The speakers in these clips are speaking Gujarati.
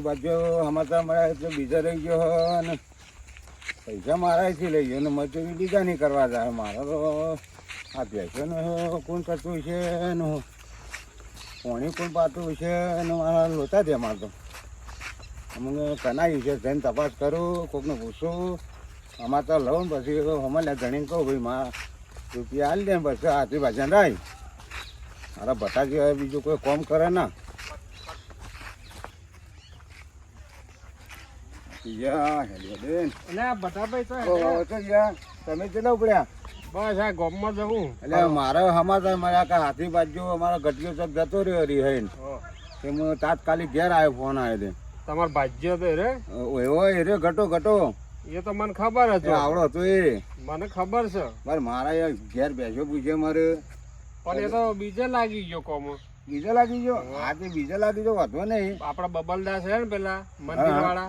મારા બાજુ સમાચાર મળ્યા એટલે બીજા રહી ગયો અને પૈસા મારાથી લઈ ગયો ને મજૂરી બીજા નહીં કરવા જાય. મારા તો આ ને કોણ કરતું છે ને કોણી કોણ પાતું છે અને મારા લોતા છે મારે તો. અમને કનાયું છે, જઈને તપાસ કરું, કોકને પૂછું. અમારે તો લઉં ને પછી અમારે ગણીને કહું, ભાઈ, મા, રૂપિયા હાલ દે ને પછી હાથી ભાજન રાય. મારા ભટાજી હવે બીજું કોઈ કોમ કરે ના યા હેલ્યો બેન એટલે આ બટાભાઈ તો ઓ તો યા તમે કેટલા ઉપડ્યા? બસ આ ગોમમાં જવું એટલે મારે સમાચાર મળ્યા કે હાથી બાજુ અમારા ગટિયો ચોક જતો રહ્યો રિહાઈન તે હું તાત્કાલિક ઘેર આવ્યો ફોન આવ્યો તે. તમાર ભાજ્ય તો રે એવો એ રે ઘટો ઘટો. એ તો મને ખબર હતો આવડો હતો એ. મને ખબર છે. મારે મારા ઘેર બેસ્યો પૂછે મારે. પણ એ તો બીજે લાગી ગયો કોમ. બીજો લાગી ગયો. હા. તે બીજો લાગી જો વધો નહીં. આપણા બબલદાસ છે ને પેલા મંદિર વાળા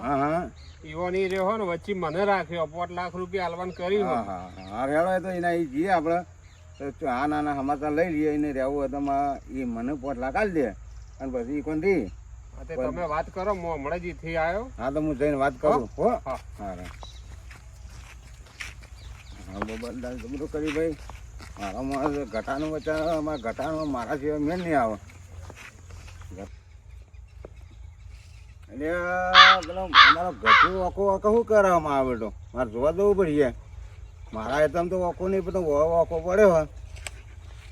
ઈવોની રહ્યો ને વચ્ચે મને રાખ્યો પોટ લાખ રૂપિયા આલવાન કર્યું હા હા રેડો તો એના એ જઈએ આપણે. તો આ નાના સમાચાર લઈ લઈએ એને રહેવું હોય તો એ મને પોટ લાગાડી દે. અને પછી એ કોણ રી? તમે વાત કરો હું હમણાં જ થી આવ્યો હા તો હું જઈને વાત કરું. હો? હા. હા. તો બધું કરી ભાઈ. મારા મારા ઘટાનું બચા મારા ઘટાનું મારા સિવાય મેં નહીં આવે. એટલે પેલો અમારો ગઠું ઓકો ઓકો શું કરવામાં આવે તો? મારે જોવા જવું પડીએ મારા એતમ તો ઓકો નહીં બધો ઓકો પડ્યો હોય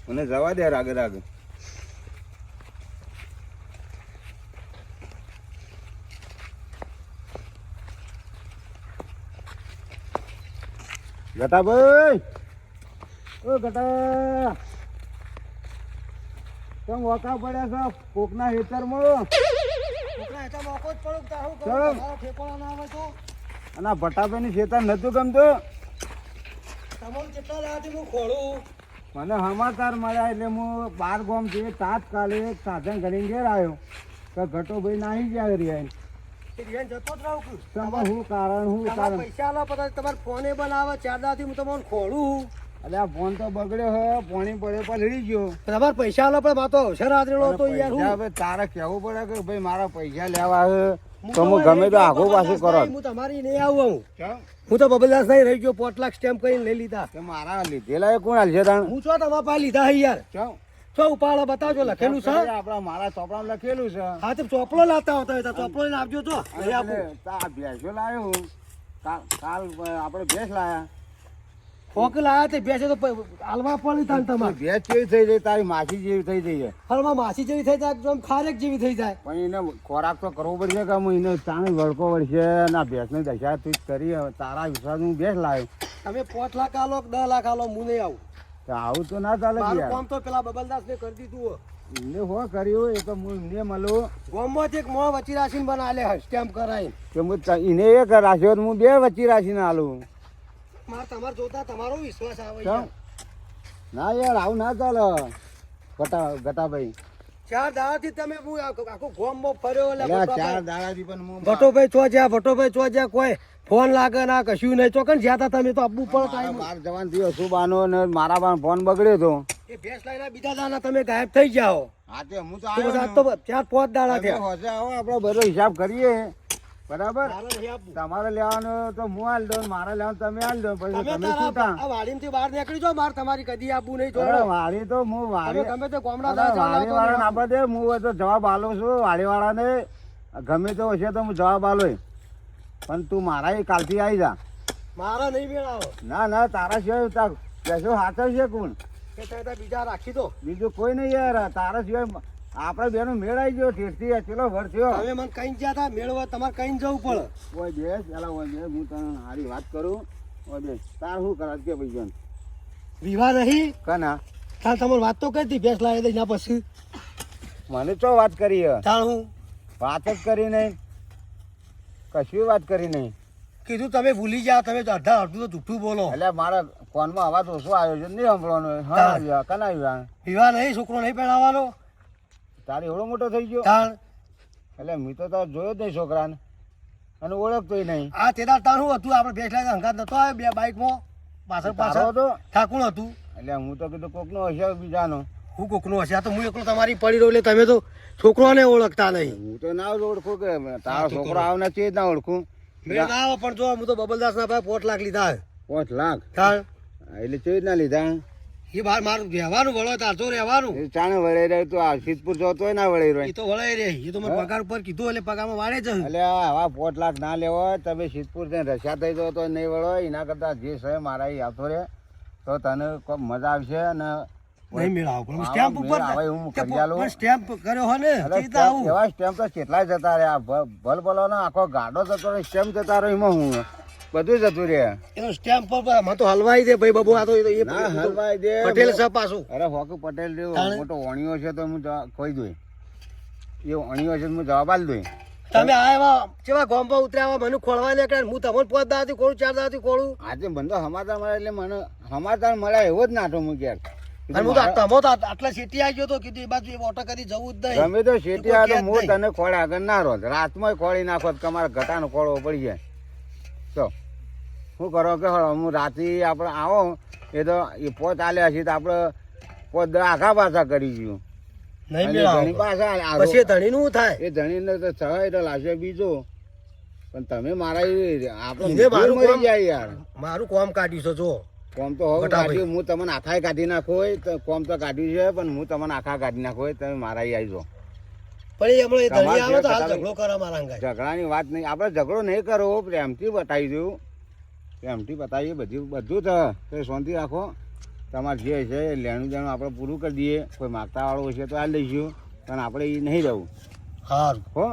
મને જવા દે રાગે રાગે. ગટાભાઈ ઓ ગટા વકા પડ્યા છો? કોકના હેતરમાં અને આ ભટાભાઈની ખેતર નતું ગમતું? મને સમાચાર મળ્યા એટલે હું બાર ગામથી તાત્કાલિક સાધન કરીને ઘેર આવ્યો. તો ઘટોભાઈ નાહી ગયા રહ્યા તમે હું કારણ પૈસા તમારે ફોને બનાવે ચાર દાથી હું તમને ખોડું એટલે આ ફોન તો બગડ્યો હે પાણી પડે પલળી ગયો. તમારે પૈસા આલો પણ માતો અવસર આદરેલો હતો યાર હું? હવે તારે કહેવું પડે કે ભાઈ મારા પૈસા લેવા તો હું ગમે તો પાછું કરો હું તમારી નહીં આવું હું હું તો બબલદાસ નહીં રહી ગયો પોટ લાખ સ્ટેમ્પ કરીને લઈ લીધા. મારા લીધેલા એ કોણ હાલશે તાણ? હું છો તમારા પાસે લીધા હે યાર. ચો છો ઉપાડો બતાવજો લખેલું છે? આપણા મારા ચોપડામાં લખેલું છે. હા તો ચોપડો લાવતા હોતા તો ચોપડો લઈને આપજો તો તા ભેંસો લાવ્યો હું. કાલ કાલ આપણે ભેંસ લાયા. ફોક લાયા તે બેસે તો હાલવા પડી થાય ને તમારે. ભેંસ કેવી થઈ જાય તારી માસી જેવી થઈ જાય હાલમાં માસી જેવી થઈ જાય ખારેક જેવી થઈ જાય. પણ એને ખોરાક તો કરવો પડશે કે એને વળકો પડશે ના ભેંસની દશા તું કરી તારા વિશ્વાસ હું ભેંસ લાવ્યો તમે પાંચ લાખ આલો દસ લાખ આલો હું નહીં આવું. આવું તો ના ચાલે મારું કામ તો પેલા બબલદાસ ને કરી દીધું હો. એમને હો કર્યું એ તો હું એમને મળું. ગામમાંથી એક મોં વચી રાખીને બનાવેલે સ્ટેમ્પ કરાય કે હું એને એક રાખ્યો તો હું બે વચી રાખીને આલું. મારે તમારે જોતા તમારો વિશ્વાસ આવે કેમ? ના યાર આવું ના ચાલે. ગટા ગટાભાઈ. ચાર દાડાથી તમે હું આખો ગોમ ગામમાં ફર્યો એટલે ચાર દાડાથી પણ હું ભટોભાઈ છો જ્યાં ભટોભાઈ ચો જ્યાં કોઈ ફોન લાગે ના કશું નહીં. ચોકન જ્યાં તમે તો આપવું મારા ટાઈમ બાર જવાન થયો સુબાનો ને મારા પાસે ફોન બગડ્યો તો. એ ભેંસ લઈને બીજા દાડા તમે ગાયબ થઈ જાઓ. હા તે હું તો આવ્યો. તો ચાર પાંચ દાડા થયા. હોજે આવો બધો હિસાબ કરીએ. બરાબર. તમારે લેવાનું તો હું હાલ દઉં મારે લેવાનું તમે હાલ દો પછી તમે તમે કામ? આ વાડીમાંથી બહાર નીકળી જાઓ મારે તમારી કદી આપવું નહીં અરે વાડી તો હું વાડી ગમે તો કોમડા વાડી વાળા આપવા દે હું તો જવાબ આલો છું વાડી વાળાને ગમે તો હશે તો હું જવાબ આલો પણ તું મારા એ કાલથી આવી જા. મારા નહીં મેળાવો ના ના તારા સિવાય તાર પૈસો હાથે છે કોણ? કે તમે બીજા રાખી દો. બીજું કોઈ નહીં યાર તારા સિવાય આપણે બેનો મેળાઈ ગયો ઠેરથી ચેલો વર્ષ હવે મને કઈ ગયા હતા મેળવા તમારે કઈ જવું પડે. ઓય બેસ પેલા ઓય બેસ હું તને હારી વાત કરું. ઓય બેસ તાર શું કરાત કે ભાઈ જન વિવાહ નહીં? કના? તાર તમારી વાત તો કરી ભેસ લાવી દઈ ના પછી. મને તો વાત કરી? તાર હું? વાત જ કરી નહીં. કશું વાત કરી નહીં. કીધું તમે ભૂલી જાઓ તમે તો અડધા અડધું તો જૂઠું બોલો. એટલે મારા ફોનમાં અવાજ ઓછો આવ્યો છે નહીં સાંભળવાનો હા. કના વિવાહ? વિવાહ નહીં છોકરો નહીં પહેણાવવાનો તારે એવડો મોટો થઈ ગયો. તાણ એટલે મેં તો તાર જોયો જ નહીં છોકરાને. અને ઓળખતોય નહીં. આ તેના તાર શું હતું? આપણે બેઠા હંકાર હંગાત નતો આવ્યો બે બાઇકમાં પાછળ પાછળ તો ઠાકુર હતું. એટલે હું તો કીધું કોકનો હશે બીજાનો. હું કોકનો હશે આ તો હું એકલો તમારી પડી રહ્યો એટલે તમે તો છોકરોને ઓળખતા નહીં. હું તો ના જ ઓળખું કે તારો છોકરો આવને છે જ ના ઓળખું. મેં ના પણ જો હું તો બબલદાસ ના ભાઈ પોટ લાખ લીધા છે. લાખ? એટલે જ ના લીધા. એ બાર મારું રહેવાનું વળો તાર તો રહેવાનું. એ ચાણે વળે રહ્યો તો આ સિદ્ધપુર જતો ના રહ્યો. એ તો વળાઈ રહે એ તો મને પગાર ઉપર કીધું એટલે પગારમાં વાળે જ છે. એટલે આવા પોટ લાખ ના લેવો તમે સિદ્ધપુર ને રસ્યા થઈ જાવ તો નહીં વળો એના કરતા જે છે મારા એ આવતો રે તો તને કોઈ મજા આવશે અને નહીં મેળાવો પણ સ્ટેમ્પ ઉપર હું આવે એવું કે કરી સ્ટેમ્પ કર્યો હોય ને એવા સ્ટેમ્પ તો કેટલાય જતા રહ્યા ભલ ભલો આખો ગાડો જતો રહે સ્ટેમ્પ જતા રહ્યો એમાં હું? બધું જતું રે. એનો સ્ટેમ્પ પર મને તો હલવાઈ દે ભાઈ બાબુ આ તો એ તો- હલવાઈ દે. પટેલ છે પાછું. અરે હોકુ પટેલ મોટો ઓણિયો છે તો હું કહી દઉં. એ ઓણિયો છે તો હું જવાબ આલ દઉં. તમે આવ્યા કેવા ગોમ્બા ઉતર્યા મને ખોળવા નીકળ્યા કે હું તમને પાંચ દાવાથી ખોળું ચાર દાવાથી ખોળું. આજે બંધો સમાચાર મળે એટલે મને સમાચાર મળ્યા એવો જ નાટો હું અને હું તો તમો તો આટલા સીટી આવી ગયો તો કીધું એ બાજુ ઓટો કરી જવું જ નહીં. ગમે તો શેઠી આ હું તને ખોળે આગળ ના રોત રાતમાં ખોળી નાખો તો તમારા ગટાનો ખોળવો પડી જાય. તો શું કરો કે હું રાતે આપણે આવો એ તો એ પોત આલ્યા છે તો આપણે પોત આખા પાછા કરી ગયું. નહીં પાછા પછી ધણી નું થાય? એ તો લાશે બીજો. પણ તમે મારા આપણે મરી જાય યાર. મારું કોમ કાઢ્યું જો. કોમ તો હવે કાઢ્યું હું તમને આખાય કાઢી નાખો કોમ તો કાઢ્યું છે પણ હું તમને આખા કાઢી નાખો તમે મારા આવી જાઓ. પણ એ હમણાં એ ધણી આવે તો હાલ ઝઘડો કરે મારા અંગાઈ. ઝઘડાની વાત નહીં. આપણે ઝઘડો નહીં કરવો પ્રેમથી બતાવી દઉં. પ્રેમથી બતાવીએ બધું બધું તો તો શાંતિ રાખો. તમારે જે છે એ લેણું દેણું આપણે પૂરું કરી દઈએ. કોઈ માગતા વાળો હશે તો આ લઈશું. પણ આપણે એ નહીં રહેવું સારું હો?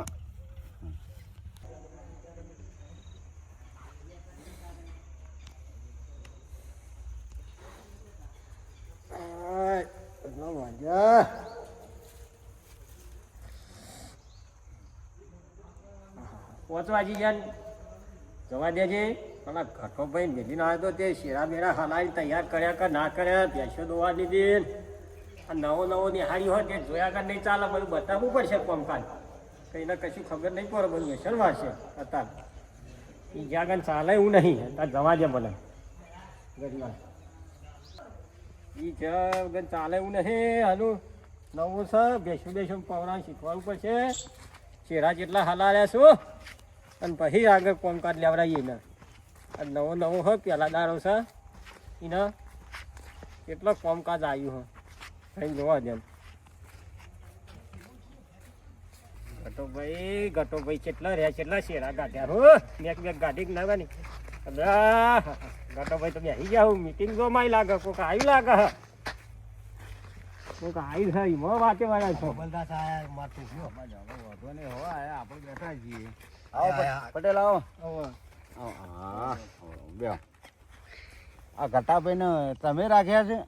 વાગી ગયા ને. જવા દેજે. પેલા ઘટો ભાઈ મેલી ના તો તે શેરા બેરા હલાવી તૈયાર કર્યા કે ના કર્યા, ભેંસો દોવા દીધી આ નવો નવો નિહાળી હોય તે જોયા કર નહીં ચાલે, બધું બતાવવું પડશે કોમકાજ. કઈને કશું ખબર નહીં પડે, બધું વ્યસન વાળશે અત્યારે. એ જાગન ચાલે એવું નહીં. અત્યારે જવા દે મને ગરીબા ઈ જગન ચાલે એવું નહીં. હાલું. નવું છે. બેસું બેસું પવરા શીખવાડવું પડશે. ચેરા જેટલા હલાવ્યા છું. અને પછી આગળ કોમકાજ લેવડાવીએ ને અને નવો નવો હો પહેલા દારો છે. એને કેટલો કોમકાજ આવ્યું હ. કઈ જોવા દે ગટો ભાઈ કેટલા રહ્યા, કેટલા શેરા ગાઢ્યા હો. મેક મેં ગાડી ના ગટો ભાઈ તમે આવી ગયા હું. મિટિંગ જો માય લાગે, કોક આવ્યું લાગે. કોક આવી છે, એમાં વાતે વાળા છો. બલદાસ આયા મારતું આયા, આપણે બેઠા છીએ. આવો. પટેલ આવો. હા બે આ ઘટાભાઈને તમે રાખ્યા છે?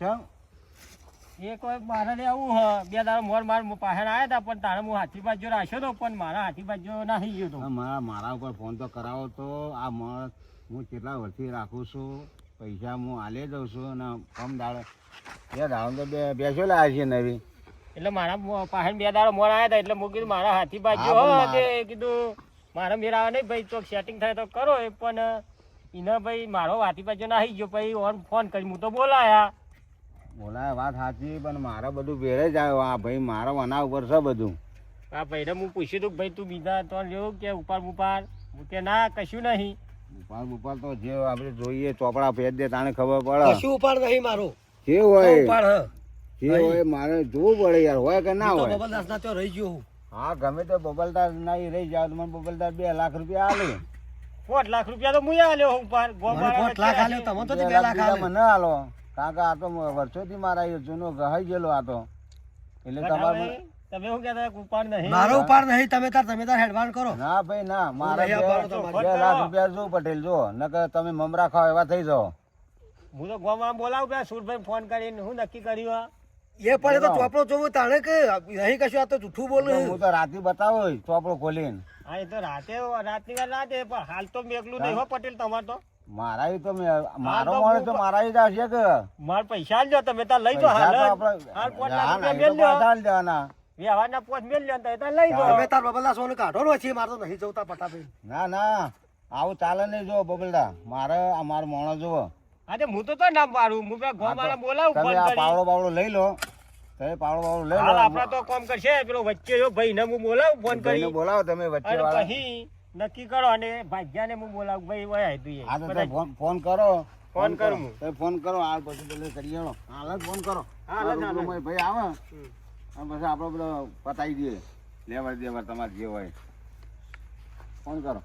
ચમ. એ કોઈ મારે લે આવું હ. બે તારા મોર માર પાસે આવ્યા હતા પણ તારે હું હાથી બાજુ રાખ્યો તો પણ મારા હાથી બાજુ નાહી ગયો તો. મારા મારા ઉપર ફોન તો કરાવો તો આ માણસ હું કેટલા વર્ષથી રાખું છું પૈસા હું આલે દઉં છું અને કમ દાડે બે દાડો તો બે બેસો લાવ્યા છે નવી. એટલે મારા પાસે બે દાડો મોડા આવ્યા હતા એટલે મૂકી કીધું મારા હાથી બાજુ હા, તે કીધું મારા મેરા આવે નહીં ભાઈ ચોક સેટિંગ થાય તો કરો એ પણ એને ભાઈ મારો હાથી બાજુ નાહી ગયો પછી ઓન ફોન કરી હું તો બોલાયા. બોલાય વાત સાચી પણ મારે બધું ભેળે જ આવ્યો. આ ભાઈ મારો આના ઉપર છે બધું. આ ભાઈને હું પૂછ્યું હતું ભાઈ તું બીજા તો લેવું કે ઉપર ઉપર હું કે ના કશું નહીં. ઉપાડ બુપાર તો જે આપણે જોઈએ ચોપડા ફેર દે તાને ખબર પડે. કશું ઉપાડ નહીં મારું. કેવું તો હોય ઉપાડ હ. જે હોય મારે જોવું પડે યાર હોય કે ના તો હોય? બબલદાસ ના તો રહી ગયો હું. હા ગમે તો બબલદાસ ના એ રહી જાવ તો મને બબલદાસ બે લાખ રૂપિયા આલે. પાંચ લાખ રૂપિયા તો મુય આલ્યો હું પાંચ લાખ આલ્યો તમે તો બે લાખ આલે. મને આલો. કારણ કે આ તો વર્ષોથી મારા એ જૂનો ગહાઈ ગયેલો આ તો. એટલે તમારે તમે શું કહેતા ઉપાડ નહીં. મારો ઉપાડ નહીં તમે તાર તમે તાર હેડવાન કરો. ના ભાઈ ના મારા બે લાખ રૂપિયા જો પટેલ જો. નકર તમે મમરા ખાવ એવા થઈ જાઓ. હું તો ગોમાં બોલાવું પેલા સુરભાઈ ફોન કરીને હું નક્કી કર્યું આ? એ પડે તો ચોપડો જોવું તાણે કે? નહીં કશું આ તો જૂઠું બોલું? હું તો રાતે બતાવો ચોપડો ખોલીને. હા એ તો રાતે રાતની વાર ના દે પણ હાલ તો મેકલું નહીં હો. પટેલ તમારે તો. મારા તો મારો માણસ તો મારા જ આવશે કે? માર પૈસા આલજો તમે તાર લઈ જો. હાલ હાલ પોટ લાખ મેલ લ્યો. આલી દેવાના. વ્યવહારના પોચ મેલ લ્યો ને તો લઈ જો તમે તાર બબલા સોન કાઢો નો છે મારે તો નહીં જોતા પટાભાઈ ના ના આવું ચાલે નહીં જો બબલડા. મારે આ મારો માણસ જુઓ હા તે હું તો તો ના પાડું. હું પેલા ગોમ વાળા બોલાવું ફોન કરી પાવડો બાવડો લઈ લો. તમે પાવડો બાવડો લઈ લો. આપડે તો કામ કરશે. પેલો વચ્ચે જો ભાઈ ને હું બોલાવું ફોન કરી. બોલાવો તમે વચ્ચે વાળા પછી નક્કી કરો અને ભાગ્યાને હું બોલાવું. ભાઈ વયા હતું હા તો ફોન ફોન કરો. ફોન કરો. તમે ફોન કરો. હાલ પછી પેલે કરી આવો. હાલ ફોન કરો. હાલ જ, હાલ ભાઈ આવે. અને પછી આપણો બધો પતાવી દઈએ લેવર દેવર તમારે જે હોય. ફોન કરો.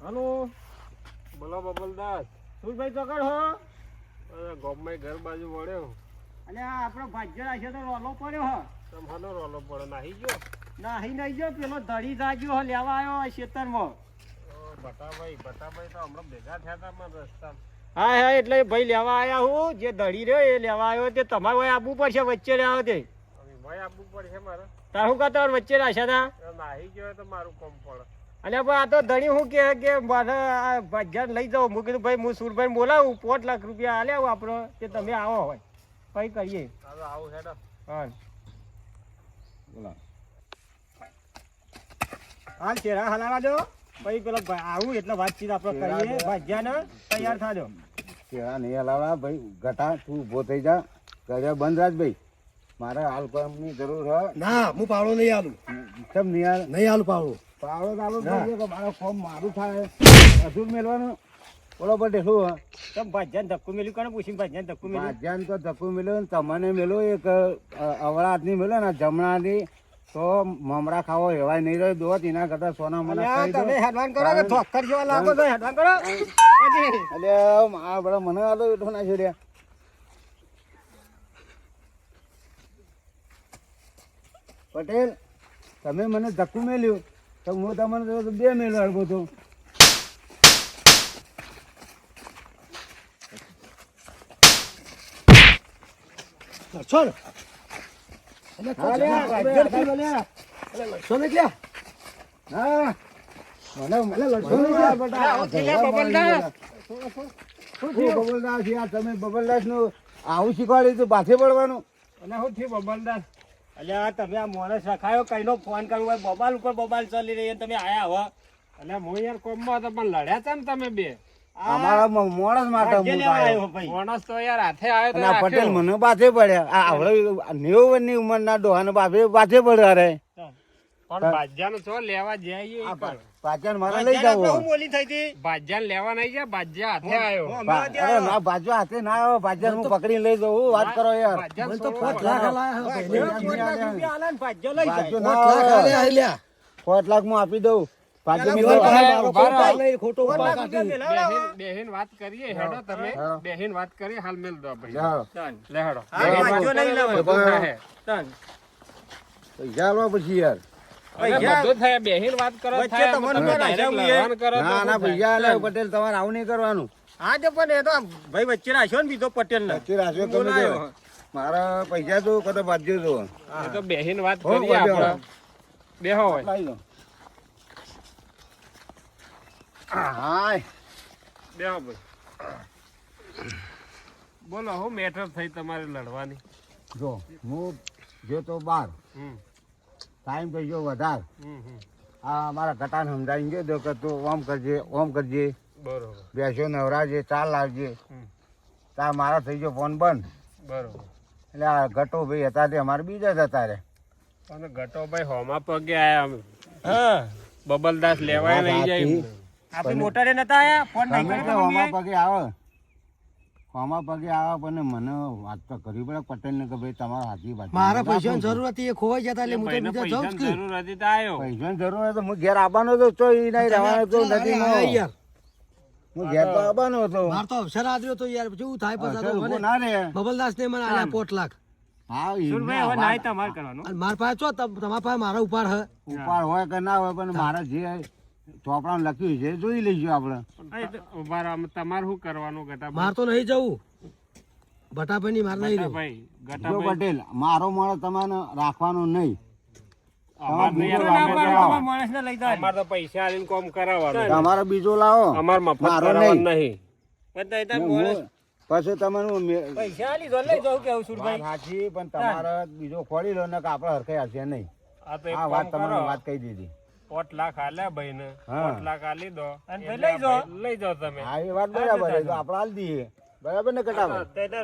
હલો. બોલો બબલદાસ. સુરભાઈ ચોકડ હો. ગોમમાં ઘર બાજુ વળ્યો. અને આ આપણો ભાગ્ય રાખે તો રોલો પડ્યો હો. તમારો રોલો પડે નાહી ગયો? નાહી નહીં ગયો પેલો ધડી જાગ્યો હો લેવા આવ્યો હોય ખેતરમાં. બટાભાઈ ભટાભાઈ તો હમણાં ભેગા થયા હતા મારા રસ્તામાં. હા હા એટલે ભાઈ લેવા આવ્યા હું જે ધડી રહ્યો એ લેવા આવ્યો તે તમારે ભાઈ આવવું પડશે વચ્ચે રહ્યો તે. હવે ભાઈ આપવું પડશે મારે. તારું કાં વચ્ચે રાખ્યા હતા નાહી ગયો તો મારું કોમ પડે. અને આ તો ધણી હું કે કે મારે આ ભાગ્યાને લઈ જાઉં મૂકી કીધું ભાઈ હું સુરભાઈ બોલાવું. પોત લાખ રૂપિયા આલ્યા આવું આપણો કે તમે આવો હોય કઈ કરીએ. હા બોલો. હાલ ચહેરા હલાવા દો. પછી પેલો આવું એટલે વાતચીત આપણે કરીએ. દો. તૈયાર થાજો. ચેરા નહીં હલાવવા. ભાઈ ઘટા તું ઊભો થઈ જા. કરે બંધ રાજ ભાઈ. મારે હાલ કોમની જરૂર હોય ના હું પાવડો નહીં આલું. કેમ નહીં હાલ પાવડો? પાવડો ચાલુ કે મારો ફોર્મ મારું થાય. અધૂર મેળવાનું? બોલો પટેલ શું હે? તમે ભાજ્યાને ધક્કો મેલ્યું? કોને પૂછીને ભાજ્યાને ધક્કો મેલ્યું? ભાજ્યાને તો ધક્કો મળ્યો ને તમને મેલો એક અવળા હાથની મેલો ને જમણાની. તો મમરા ખાવો એવાય નહીં રહ્યો. દોત એના કરતા સોના મને તમે હેડવાન કરો કે ઠોક્કર જેવા લાગો તો હેડવાન કરો? એટલે આ બડા મને આલો એટલો ના છોડ્યા. પટેલ તમે મને ધક્કું મેલ્યું તો હું તમને બે મેળો હડબો તો. યાર તમે બબલદાસનું આવું શીખવાડ્યું તું પાછે પડવાનું? અને શું થયું બબલદાસ? અલ્યા તમે આ માણસ રખાયો કઈનો ફોન કરવો હોય મોબાઈલ ઉપર મોબાઈલ ચાલી રહી તમે આયા હો. અને હું યાર કોમમાં તો પણ લડ્યા છે ને તમે બે? અમારા મોણસ માટે હું આવ્યો. આવ્યો માણસ તો યાર હાથે આવ્યો તો પટેલ મને પાછે પડ્યા. આ આવડે નેવું વર્ષની ઉંમરના ડોહાને બાપે પાછે પડ્યા રે પણ ભાજ્યાનો છો લેવા જઈએ આ મારે લઈ જાવ. શું બોલી થઈ હતી? ભાજ્યાને લેવા નહીં ગયા ભાજ્યા હાથે આવ્યો. અરે ના બાજુ હાથે ના આવ્યો. પાછળ હું પકડી લઈ જાઉં વાત કરો યાર. તો લાખ. હે લઈ જાય. આલ્યા. લ્યા. લાખ હું આપી દઉં. બેહીન- બેહીન વાત કરીએ હેડો તમે. બેહીન વાત કરીએ હાલ મેલ દો ભાઈ. લે હેડો. પૈસા પછી યાર. કરો વચ્ચે કરો પટેલ તમારે આવું નહીં કરવાનું. હા તો પણ એ તો ભાઈ વચ્ચે રાખ્યો ને બીજો પટેલ ને સાચી રાખ્યો તમે મારા પૈસા તો કદો બાજ્યો તો એ તો બેહીન વાત આપણે. બેહો હોય હાય. બેહો ભાઈ. બોલો હું મેટર થઈ તમારે લડવાની? જો હું જો તો બાર. હમ. ટાઈમ થઈ ગયો વધાર. આ અમારા ઘટાને સમજાવીને ગયો કે તું ઓમ કરજે ઓમ કરજે. બરોબર. બેસો નવરાજે ચાલ લાવજે. હમ. તા મારો થઈ ગયો ફોન બંધ. બરોબર. એટલે આ ગટો ભાઈ હતા તે અમારે બીજા જ હતા રે. અને ગટોભાઈ હોમા પગે આયા અમે. હા. બબલદાસ લેવાય નહીં જાય આપણે મોટા નતા આયા? ફોન નહીં કર્યો તો હોમા પગે આવે. હોમા પગે આવે પણ મને વાત તો કરવી પડે પટેલ ને કે ભાઈ તમારા હાથી વાત મારા પૈસાની જરૂર હતી એ ખોવાઈ જતા એટલે હું તો બીજા જાઉં જરૂર હતી તો આયો. પૈસાની જરૂર હોય તો હું ઘેર આવવાનો હતો તો એ નહીં રહેવાનો તો નથી યાર હું ઘેર તો આવવાનો હતો. માર તો અવસર આદર્યો તો યાર કેવું થાય પછી તો ના રે બબલદાસ ને મને આલ્યા પોટ લાખ. હા ઈ સુરભાઈ હવે નાય તમારે કરવાનું. અને મારા પાસે તમારા પાસે મારા ઉપાડ હે. ઉપાડ હોય કે ના હોય પણ મારા જે ચોપડામાં લખ્યું છે જોઈ લઈશું આપણે. તમારે શું કરવાનું ગટા માર તો નહીં જવું. ભટાભાઈ ની માર નહીં ગટાભાઈ પટેલ મારો માણસ તમારે રાખવાનો નહીં. તમારે. બીજો લાવો. માણસને લઈ જાય. અમારે તો પૈસા કોમ કરાવવાનું તમારો બીજો લાવો. અમાર મારો નહીં. તો પછી તમારું પૈસા લઈ કેવું સાચી પણ તમારે બીજો ખોલી લો ને આપડે આપણે હરખાઈ હશે નહીં. તો આ વાત તમારી વાત કહી દીધી. પોટ લાખ આલ્યા ભાઈ ને પોટ લાખ આલી દો. અને લઈ જાઓ. લઈ જાઓ તમે. હા એ વાત બરાબર છે. આપણે હાલ દઈએ. બરાબર ને કટાવે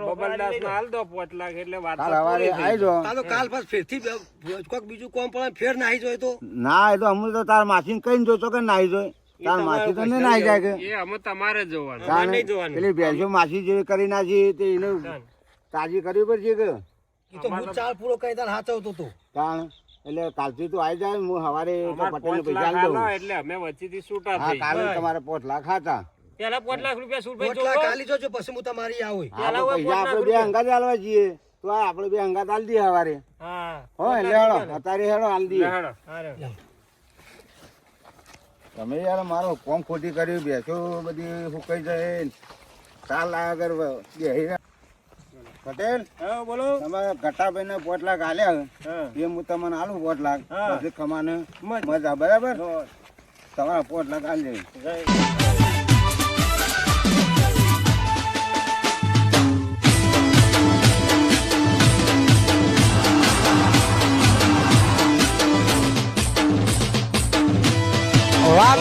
બબલદાસ ને હાલ દો પાંચ લાખ એટલે વાત સવારે આવી જાઓ તાલો કાલ પાસ ફેરથી બે- બીજું કોમ પણ ફેર નાહી જોય તો? ના એ તો અમુલ તો તાર માસી કઈ જોતો કે નાહી જોય. તાર માસી તો નહીં નાહી જાય કે એ અમે તમારે જોવાનું. નહીં જોવાનું. પેલી ભેંસો માસી જેવી કરી નાખી તે એને તાજી કરવી પડશે કે? એ તો હું ચાલ પૂરો કઈ તાર હાચવતો તો. તાણ. એટલે કાલથી તું આવી જાય હું સવારે પટેલ પાંચ પૈસા લાખ દઉં એટલે અમે વચ્ચેથી છૂટા હા થઈ કાલે તમારે પોત લાખ હતા પેલા પાંચ લાખ રૂપિયા સુરભાઈ જોવો. કાલી જોજો પછી હું તમારી આવું પેલા પૈસા આપણે બે અંગાત આલવા જઈએ. તો આ આપણે બે અંગાત ચાલ દઈએ સવારે. હા. હો એટલે હેડો અત્યારે હેડો આલ દઈએ. હેડો. તમે યાર મારો કોમ ખોટી કરી બેસો બધી ફૂકાઈ જાય કાલ આગળ બેહી રહ્યા. પટેલ હા બોલો. તમારા ઘટાભાઈ ને પોટ લાખ આલ્યા હા. એ હું તમને આલું પોટ લાખ હા. પછી કમાને. મજ. મજા બરાબર? તમારા પોટ લાખ આલી જય. વાહ